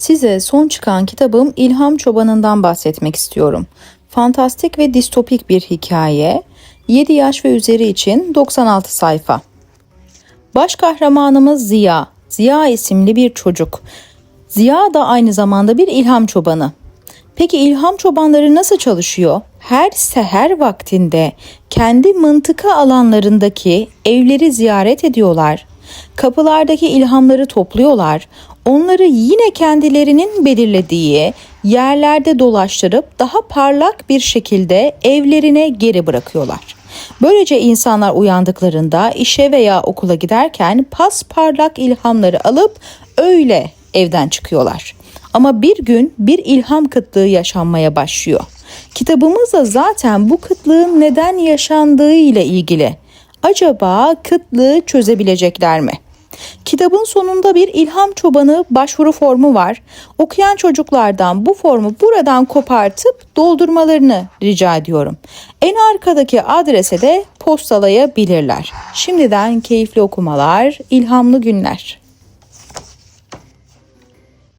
Size son çıkan kitabım İlham Çobanı'ndan bahsetmek istiyorum. Fantastik ve distopik bir hikaye. 7 yaş ve üzeri için 96 sayfa. Baş kahramanımız Ziya. Ziya isimli bir çocuk. Ziya da aynı zamanda bir ilham çobanı. Peki ilham çobanları nasıl çalışıyor? Her seher vaktinde kendi mıntıka alanlarındaki evleri ziyaret ediyorlar. Kapılardaki ilhamları topluyorlar. Onları yine kendilerinin belirlediği yerlerde dolaştırıp daha parlak bir şekilde evlerine geri bırakıyorlar. Böylece insanlar uyandıklarında işe veya okula giderken pasparlak ilhamları alıp öyle evden çıkıyorlar. Ama bir gün bir ilham kıtlığı yaşanmaya başlıyor. Kitabımız da zaten bu kıtlığın neden yaşandığı ile ilgili. Acaba kıtlığı çözebilecekler mi? Kitabın sonunda bir ilham çobanı başvuru formu var. Okuyan çocuklardan bu formu buradan kopartıp doldurmalarını rica ediyorum. En arkadaki adrese de postalayabilirler. Şimdiden keyifli okumalar, ilhamlı günler.